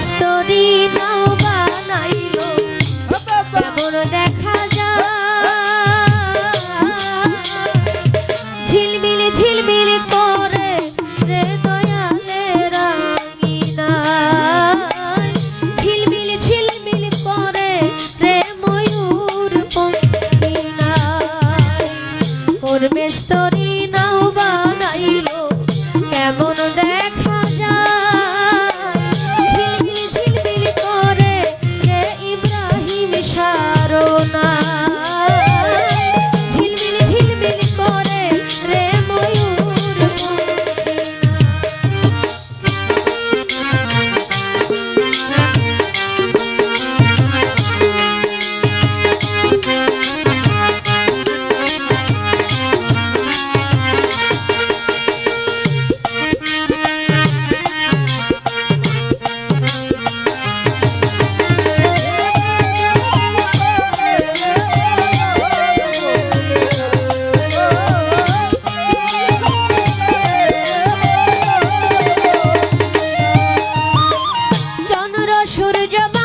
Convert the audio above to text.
মিস্তরি নাও বানাইল, কেমন দেখা ঝিলমিলি ঝিলমিলি করে রে দয়ালে রাঙিনা ঝিলমিলি ঝিলমিলি করে রে ময়ূর পঙ্কিনা ওর মিস্তরি সূর্য